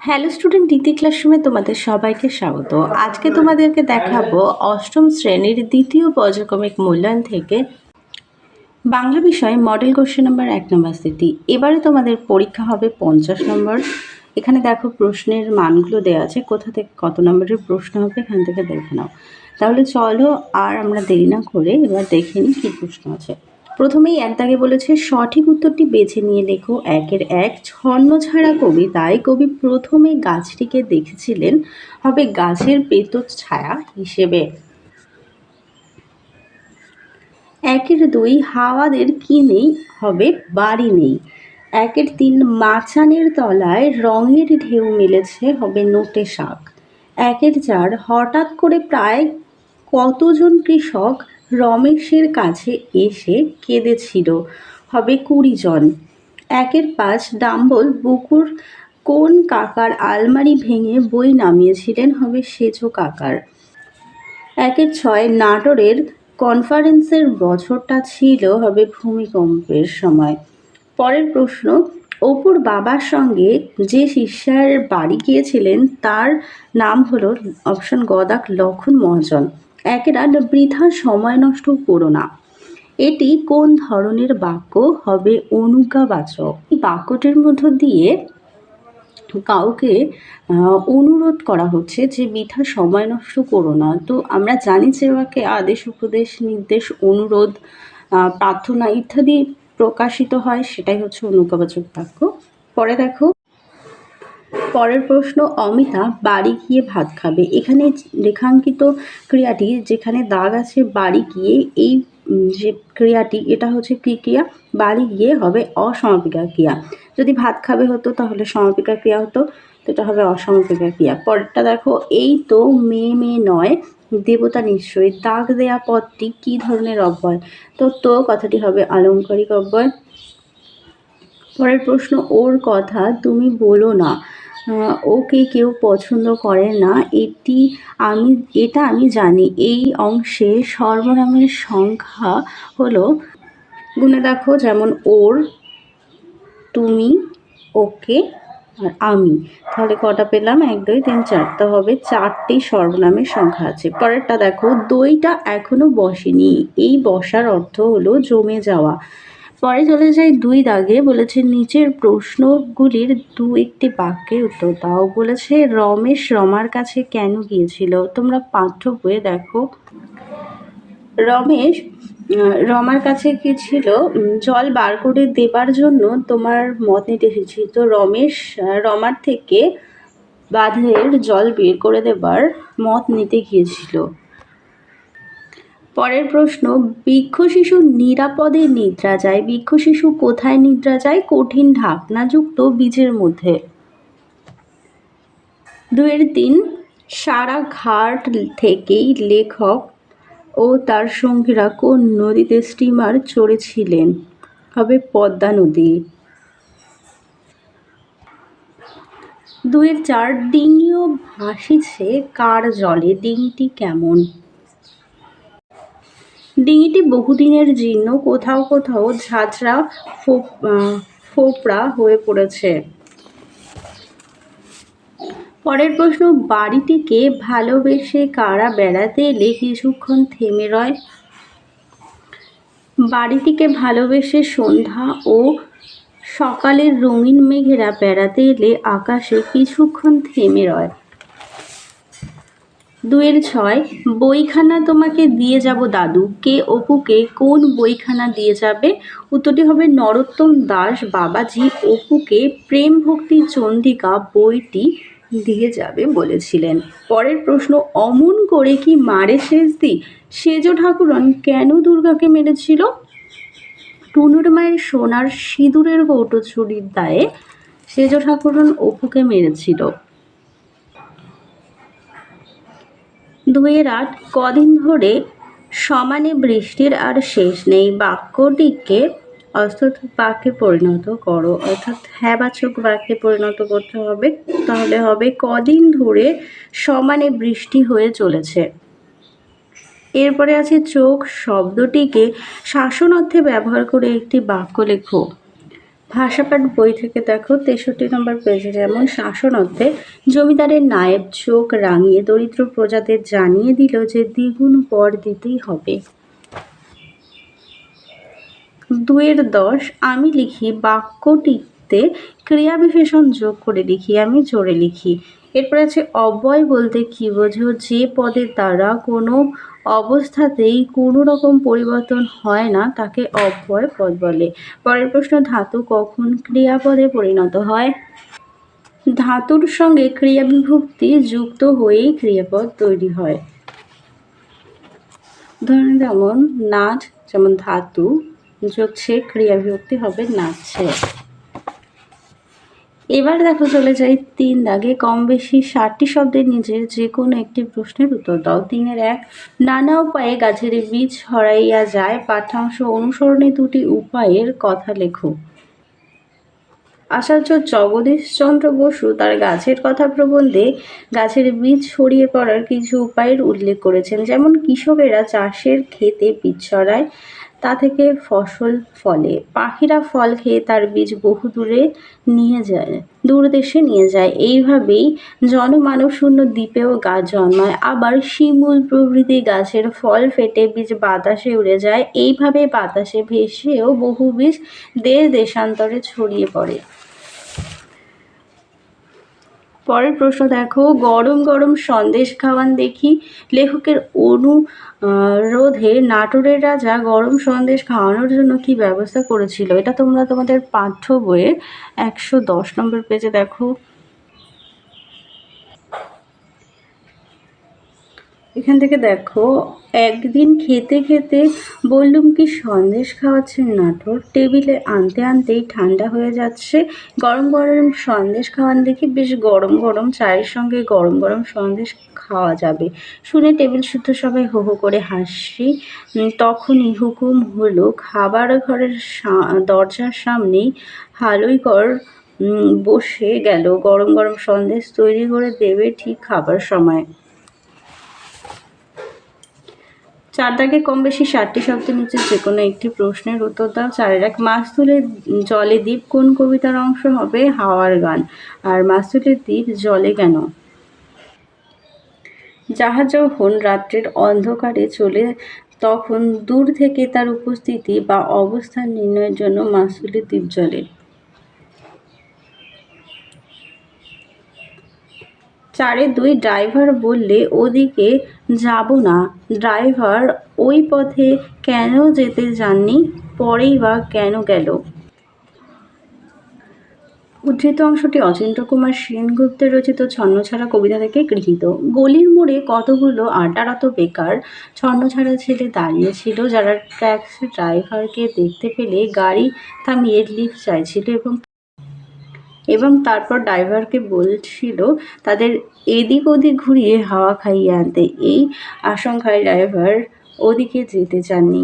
Hello student দ্বিতীয় ক্লাসরুমে তোমাদের সবাইকে স্বাগত। আজকে তোমাদেরকে দেখাবো অষ্টম শ্রেণির দ্বিতীয় পর্যায়ক্রমিক মূল্যায়ন থেকে বাংলা বিষয়ে মডেল কোশ্চেন নাম্বার এক নম্বর স্থিতি এবারে তোমাদের পরীক্ষা হবে পঞ্চাশ নম্বর এখানে দেখো প্রশ্নের মানগুলো দেওয়া আছে, কোথা থেকে কত নম্বরের প্রশ্ন হবে এখান থেকে দেখে নাও। তাহলে চলো আর আমরা দেরি না করে এবার দেখে নিই কী প্রশ্ন আছে। প্রথমেই এক দাগে বলেছে, সঠিক উত্তরটি বেছে নিয়ে লেখো। একের এক, ছন্ন ছাড়া কবিতায় কবি প্রথমে গাছটিকে দেখেছিলেন, হবে গাছের পেতর ছায়া হিসেবে। একের দুই, হাওয়াদের কি নেই? হবে বাড়ি নেই। একের তিন, মাচানের তলায় রঙের ঢেউ মিলেছে, হবে নোটে শাক। একের চার, হঠাৎ করে প্রায় কতজন কৃষক রমেশের কাছে এসে কেঁদেছিল? হবে কুড়ি জন। একের পাঁচ ডাম্বল বুকুর কোন কাকার আলমারি ভেঙে বই নামিয়েছিলেন? হবে সেজো কাকার। একের ছয় নাটোরের কনফারেন্সের বছরটা ছিল, হবে ভূমিকম্পের সময়। পরের প্রশ্ন, অপুর বাবার সঙ্গে যে শিষ্যার বাড়ি গিয়েছিলেন, তার নাম হলো অপশন গদাক লক্ষণ মহাজন। একেরা বৃথা সময় নষ্ট করো না। এটি কোন ধরনের বাক্য? হবে অনুজ্ঞাবাচক। বাক্যটির মধ্য দিয়ে কাউকে অনুরোধ করা হচ্ছে যে বৃথা সময় নষ্ট করো না। তো আমরা জানি যে বাক্যে আদেশ, উপদেশ, নির্দেশ, অনুরোধ প্রার্থনা ইত্যাদি প্রকাশিত হয়। সেটাই হচ্ছে অনুজ্ঞাবাচক বাক্য। পরে দেখো। পরের প্রশ্ন, অমিতা বাড়ি গিয়ে ভাত খাবে। এখানে রেখাঙ্কিত ক্রিয়াটি যেখানে দাগ আছে বাড়ি গিয়ে, এই যে ক্রিয়াটি, এটা হচ্ছে কী ক্রিয়া? বাড়ি গিয়ে হবে অসমাপিকা ক্রিয়া। যদি ভাত খাবে হতো, তাহলে সমাপিকা ক্রিয়া হতো তো এটা হবে অসমাপিকা ক্রিয়া। পরেরটা দেখো, এই তো মেয়ে মেয়ে নয়, দেবতা নিশ্চয়ই। দাগ দেয়া পদটি কী ধরনের অব্যয়? তো তো কথাটি হবে আলংকারিক অব্যয়। পরের প্রশ্ন, ওর কথা তুমি বলো না। ওকে কেউ পছন্দ করে না, এটি আমি, এটা আমি জানি। এই অংশে সর্বনামের সংখ্যা হলো, গুনে দেখো যেমন ওর, তুমি, ওকে আর আমি। তাহলে কটা পেলাম? এক, দুই, তিন চারটা হবে চারটি সর্বনামের সংখ্যা আছে। পরেরটা দেখো, দইটা এখনও বসেনি। এই বসার অর্থ হলো জমে যাওয়া। পরে চলে যাই দুই দাগে বলেছে, নিচের প্রশ্নগুলির দু একটি বাক্যের উত্তর দাও। বলেছে, রমেশ রমার কাছে কেন গিয়েছিল? তোমরা পাঠ্য বইয়ে দেখো। রমেশ রমার কাছে কি ছিল জল বার করে দেবার জন্য তোমার মত নিতে এসেছি। তো রমেশ রমার থেকে বাঁধের জল বের করে দেবার মত নিতে গিয়েছিল। পরের প্রশ্ন, বৃক্ষ শিশু নিরাপদে নিদ্রা যায়, বৃক্ষ শিশু কোথায় নিদ্রা যায়? কঠিন ঢাকনাযুক্ত বীজের মধ্যে। দুয়ের তিন, সারা ঘাট থেকেই লেখক ও তার সঙ্গীরা কোন নদীতে স্টিমার চড়েছিলেন? হবে পদ্মা নদী। দুয়ের চার, ডিঙিও ভাসিছে কার জলে, ডিঙিটি কেমন? ডিঙিটি বহুদিনের জীর্ণ, কোথাও কোথাও ঝাঁঝরা ফোপড়া হয়ে পড়েছে। পরের প্রশ্ন, বাড়িটিকে ভালোবেসে কারা বেড়াতে এলে কিছুক্ষণ থেমে রয়? বাড়িটিকে ভালোবেসে সন্ধ্যা ও সকালের রঙিন মেঘেরা বেড়াতে এলে আকাশে কিছুক্ষণ থেমে রয়। দুয়ের ছয়, বইখানা তোমাকে দিয়ে যাব দাদু। কে অপুকে কোন বইখানা দিয়ে যাবে? উত্তরটি হবে নরোত্তম দাস বাবাজি অপুকে প্রেম ভক্তি চন্ডিকা বইটি দিয়ে যাবে বলেছিলেন। পরের প্রশ্ন, অমন করে কি মারে শেষ দি সেজ ঠাকুরন কেন দুর্গাকে মেরেছিল? টুনুর মায়ের সোনার সিঁদুরের কৌটো ছুরির দায়ে সেজ ঠাকুরন অপুকে মেরেছিল। দুয়ের আট কদিন ধরে সমানে বৃষ্টির আর শেষ নেই। বাক্যটিকে অর্থাৎ বাক্যে পরিণত করো। অর্থাৎ হ্যাবাচক বাক্যে পরিণত করতে হবে। তাহলে হবে কদিন ধরে সমানে বৃষ্টি হয়ে চলেছে। এরপরে আছে চোখ শব্দটিকে শাসন অর্থে ব্যবহার করে একটি বাক্য লেখো। ভাষাপাঠ বই থেকে দেখো, তেষট্টি নম্বর পেজে যেমন শাসন অর্থে জমিদারের নায়েব চোখ রাঙিয়ে দরিদ্র প্রজাদের জানিয়ে দিল যে দ্বিগুণ পর দিতেই হবে। দুয়ের দশ, আমি লিখি বাক্যটিতে ক্রিয়া বিশেষণ যোগ করে লিখি, আমি জোরে লিখি। এরপরে আছে, অব্যয় বলতে কি বোঝো? যে পদের দ্বারা কোনো অবস্থাতেই কোনো রকম পরিবর্তন হয় না, তাকে অব্যয় পদ বলে। পরের প্রশ্ন, ধাতু কখন ক্রিয়াপদে পরিণত হয়? ধাতুর সঙ্গে ক্রিয়া বিভক্তি যুক্ত হয়েই ক্রিয়াপদ তৈরি হয়। ধরুন যেমন, নাচ যেমন ধাতু, যোগছে, ক্রিয়া বিভক্তি হবে নাচছে এবার দেখো চলে যাই তিন দাগে। কম বেশি ষাটটি শব্দের নিজের যে কোনো একটি প্রশ্নের উত্তর দাও। তিনের এক, নানা উপায়ে গাছের বীজ হরাইয়া যায়। পাঠ্যাংশ অনুসরণে দুটি উপায়ের কথা লেখো। আচার্য জগদীশচন্দ্র বসু তার গাছের কথা প্রবন্ধে গাছের বীজ ছড়িয়ে পড়ার কিছু উপায়ের উল্লেখ করেছেন। যেমন কৃষকেরা চাষের ক্ষেতে বীজ ছড়ায় তা থেকে ফসল ফলে। পাখিরা ফল খেয়ে তার বীজ বহু দূরে নিয়ে যায়, দূর দেশে নিয়ে যায়। এইভাবেই জনমানবশূন্য দ্বীপেও গাছ জন্মায়। আবার শিমুল প্রভৃতি গাছের ফল ফেটে বীজ বাতাসে উড়ে যায়। এইভাবে বাতাসে ভেসেও বহু বীজ দেশ দেশান্তরে ছড়িয়ে পড়ে। পরের প্রশ্ন দেখো, গরম গরম সন্দেশ খাওয়ান দেখি। লেখকের অনুরোধে নাটোরের রাজা গরম সন্দেশ খাওয়ানোর জন্য কি ব্যবস্থা করেছিল? এটা তোমরা তোমাদের পাঠ্য বইয়ের একশো দশ নম্বর পেজে দেখো। এখান থেকে দেখো, একদিন খেতে খেতে বললুম কি সন্দেশ খাওয়াচ্ছেন নাটোর। টেবিলে আনতে আনতেই ঠান্ডা হয়ে যাচ্ছে। গরম গরম সন্দেশ খাওয়ান দেখি বেশ গরম গরম চায়ের সঙ্গে গরম গরম সন্দেশ খাওয়া যাবে। শুনে টেবিল শুদ্ধ সবাই হো হো করে হাসি তখনই হুকুম হলো, খাবার ঘরের দরজার সামনেই হালুইকর বসে গেল। গরম গরম সন্দেশ তৈরি করে দেবে ঠিক খাবার সময়। চার দাগে কম বেশি ষাটটি শব্দের নিচে যে কোনো একটি প্রশ্নের উত্তর দাও। চারের এক, মাছ তুলে জলে দ্বীপ কোন কবিতার অংশ হবে? হাওয়ার গান। আর মাছ তুলে দ্বীপ জলে কেন? যাহা যখন রাত্রের অন্ধকারে চলে, তখন দূর থেকে তার উপস্থিতি বা অবস্থান নির্ণয়ের জন্য মাসুলি দ্বীপ জলে। চারে দুই ড্রাইভার বললে, ওদিকে যাব না। ড্রাইভার ওই পথে কেন যেতে যাননি? পরেই বা কেন গেল? উদ্ধৃত অংশটি অচিন্ত্য কুমার সেনগুপ্তের রচিত ছন্নছাড়া কবিতা থেকে গৃহীত। গলির মোড়ে কতগুলো আড্ডারত বেকার ছন্নছাড়া ছেলে দাঁড়িয়েছিল যারা ট্যাক্সি ড্রাইভারকে দেখতে পেলে গাড়ি থামিয়ে লিফট চাইছিল এবং এবং তারপর ড্রাইভারকে বলছিল, তাদের এদিক ওদিক ঘুরিয়ে হাওয়া খাইয়ে আনতে। এই আশঙ্কায় ড্রাইভার ওদিকে যেতে চাননি।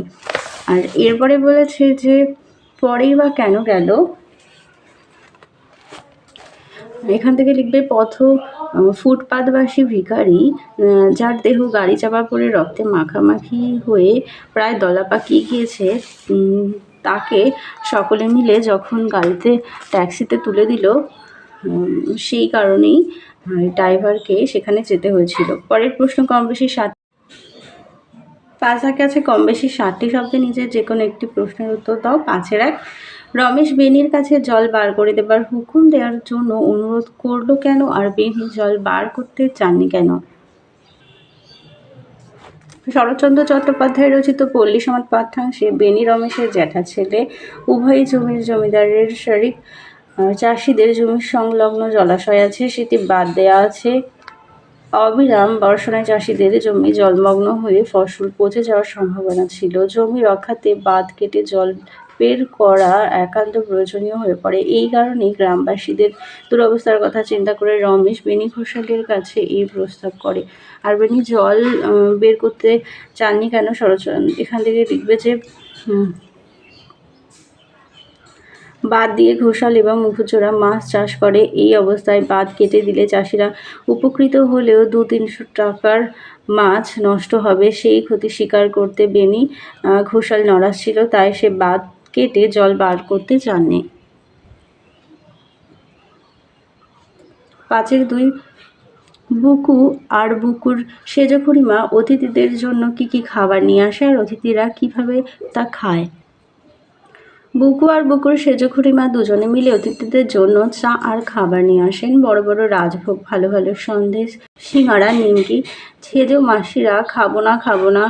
আর এরপরে বলেছে যে, পরেই বা কেন গেল? এখান থেকে লিখবে, পথ ফুটপাতবাসী ভিখারি যার দেহ গাড়ি চাপা পড়ে রক্তে মাখামাখি হয়ে প্রায় দলা পাকিয়ে গিয়েছে তাকে সকলে মিলে যখন গাড়িতে ট্যাক্সিতে তুলে দিল সেই কারণেই ড্রাইভারকে সেখানে যেতে হয়েছিল। পরের প্রশ্ন কম বেশি ষাট পাঁচের কাছে কম বেশি ষাটটি শব্দে নিজের যে কোনো একটি প্রশ্নের উত্তর দাও। পাঁচের এক, রমেশ বেনির কাছে জল বার করে দেবার হুকুম দেওয়ার জন্য অনুরোধ করল কেন? আর বেনি জল বার করতে চাননি কেন? শরৎচন্দ্র চট্টোপাধ্যায় রচিত পল্লী সমাজ পাঠ্যাংশে বেনি রমেশের জ্যাঠা ছেলে, উভয়ই জমির জমিদারের শরিক চাষিদের জমির সংলগ্ন জলাশয় আছে, সেটি বাদ দেওয়া আছে। অবিরাম বর্ষণায় চাষিদের জমি জলমগ্ন হয়ে ফসল পচে যাওয়ার সম্ভাবনা ছিল। জমি রক্ষাতে বাঁধ কেটে জল বের করা একান্ত প্রয়োজনীয় হয়ে পড়ে। এই কারণেই গ্রামবাসীদের দুরবস্থার কথা চিন্তা করে রমেশ বেনি ঘোষালের কাছে এই প্রস্তাব করে। আর বেনি জল বের করতে চাননি কেন? শরৎচন্দ্র এখান থেকে লিখবে যে বাদ দিয়ে ঘোষাল এবং মুখচোরা মাছ চাষ করে। এই অবস্থায় বাদ কেটে দিলে চাষিরা উপকৃত হলেও দু তিনশো টাকার মাছ নষ্ট হবে। সেই ক্ষতি স্বীকার করতে বেনি ঘোষাল নড়াস ছিল। তাই সে বাদ কেটে জল বার করতে চাননি। পাঁচের দুই বুকু আর বুকুর সেজ অতিথিদের জন্য কি কি খাবার নিয়ে আসে আর অতিথিরা কীভাবে তা খায়? বুকু আর বুকুর সেজ খুঁড়িমা দুজনে মিলে অতিথিদের জন্য চা আর খাবার নিয়ে আসেন। বড় বড় রাজভোগ, ভালো ভালো সন্দেশ সিঙাড়া নিমকি সেজ মাসিরা খাব না খাব না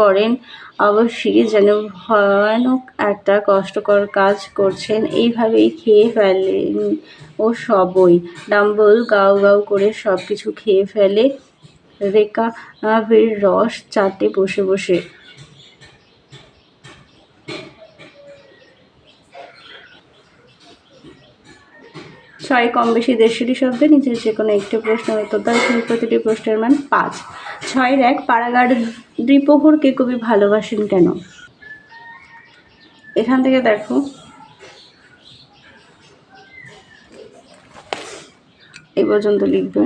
করেন। অবশ্যই যেন ভয়ানক একটা কষ্টকর কাজ করছেন। এইভাবেই খেয়ে ফেলেন ও সবই। ডাম্বল গাও গাও করে সব কিছু খেয়ে ফেলে রেকা বের রস চাটে বসে বসে। ছয় কম বেশি দেড়শোটি শব্দে নিচের যে কোনো একটি প্রশ্ন, উত্তর সেই প্রতিটি প্রশ্নের মান পাঁচ। ছয়ের এক পাড়াগার দ্বিপ্রহরকে কবি ভালোবাসেন কেন? এখান থেকে দেখো। এই পর্যন্ত লিখবে।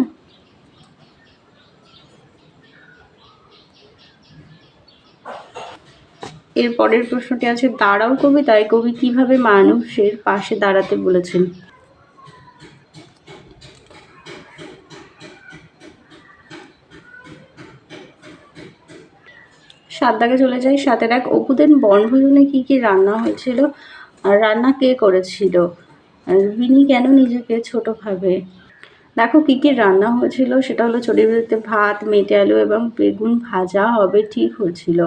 এর পরের প্রশ্নটি আছে, দাঁড়াও কবিতায়, কবি কীভাবে মানুষের পাশে দাঁড়াতে বলেছেন? সাত দাগে চলে যাই। সাতের এক অপুদের বনভোজনে কি কি রান্না হয়েছিল আর রান্না কে করেছিল? আর কেন নিজেকে ছোট ভাবে? দেখো কি কি রান্না হয়েছিল, সেটা হলো বিরুদ্ধে ভাত, মেটে আলু এবং বেগুন ভাজা হবে, ঠিক হয়েছিল।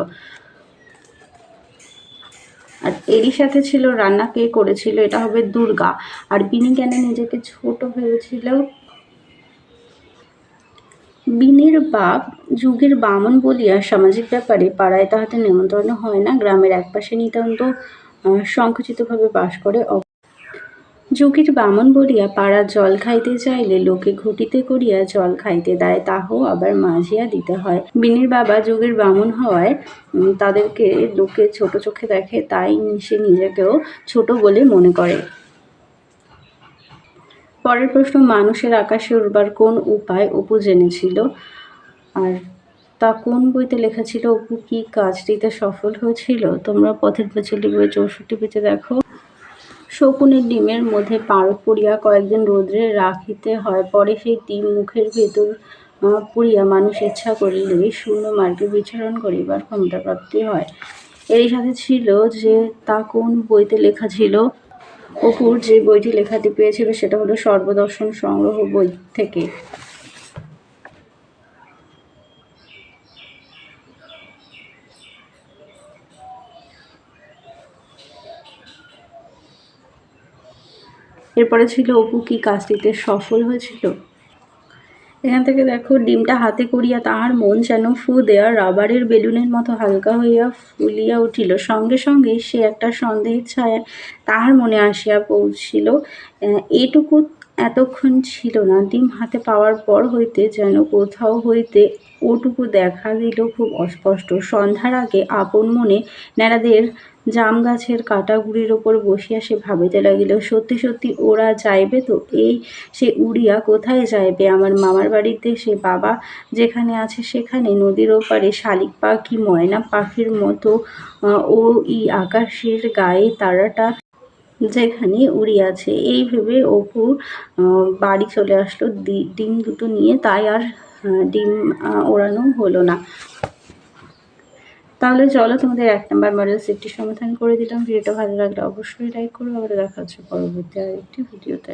আর এরই সাথে ছিল রান্না কে করেছিল, এটা হবে দুর্গা। আর বিনি কেন নিজেকে ছোট ভেবেছিল? বিনের বাপ যুগের বামন বলিয়া সামাজিক ব্যাপারে পাড়ায় তাহাতে নেমন্তন্ন হয় না, গ্রামের একপাশে নিতান্ত সংকুচিতভাবে বাস করে যুগের বামন বলিয়া পাড়ার জল খাইতে চাইলে লোকে ঘটিতে করিয়া জল খাইতে দেয় তাহাও আবার মাঝিয়া দিতে হয়। বিনির বাবা যুগের বামন হওয়ায় তাদেরকে লোকে ছোট চোখে দেখে, তাই সে নিজেকেও ছোট বলে মনে করে। পরের প্রশ্ন, মানুষের আকাশে উড়বার কোন উপায় অপু জেনেছিল? আর তা কোন বইতে লেখা ছিল? অপু, কি কাজটিতে সফল হয়েছিল? তোমরা পথের পেছে লিখবে চৌষট্টি পেতে দেখো। শকুনের ডিমের মধ্যে পারদ পড়িয়া কয়েকদিন রোদ্রে রাখিতে হয়, পরে সেই ডিম মুখের ভেতর পুড়িয়া মানুষ ইচ্ছা করিলে শূন্য মার্গে বিচরণ করিবার ক্ষমতা প্রাপ্তি হয়। এরই সাথে ছিল যে, তা কোন বইতে লেখা ছিল? অপুর যে বইটি লেখাটি পেয়েছিল, সেটা হলো সর্বদর্শন সংগ্রহ বই থেকে। এরপরে ছিল অপু কি কাজটিতে সফল হয়েছিল? এখান থেকে দেখো, ডিমটা হাতে করিয়া তাহার মন যেন ফু দেয়া রাবারের বেলুনের মতো হালকা হইয়া ফুলিয়া উঠিল। সঙ্গে সঙ্গে সে একটা সন্দেহের ছায়া তাহার মনে আসিয়া পৌঁছিল। এটুকু এতক্ষণ ছিল না। ডিম হাতে পাওয়ার পর হইতে যেন কোথাও হইতে ওটুকু দেখা দিল খুব অস্পষ্ট। সন্ধ্যার আগে আপন মনে ন্যাড়াদের জাম গাছের কাটা গুড়ির ওপর বসিয়া সে ভাবিতে লাগিল, সত্যি সত্যি ওরা যাইবে তো? এই সে উড়িয়া কোথায় যাইবে? আমার মামার বাড়িতে সে বাবা যেখানে আছে সেখানে? নদীর ওপারে শালিক পাখি, ময়না পাখির মতো ও ই আকাশের গায়ে তারাটা যেখানে উড়ি আছে। এই ভেবে অপু বাড়ি চলে আসলো। ডিম দুটো নিয়ে। তাই আর ডিম ওড়ানো হলো না। তাহলে চলো তোমাদের এক নাম্বার মডেল সেটটি সমাধান করে দিলাম। ভিডিওটা ভালো লাগলে অবশ্যই লাইক করো। আবার দেখা হচ্ছে পরবর্তী আরেকটি ভিডিওতে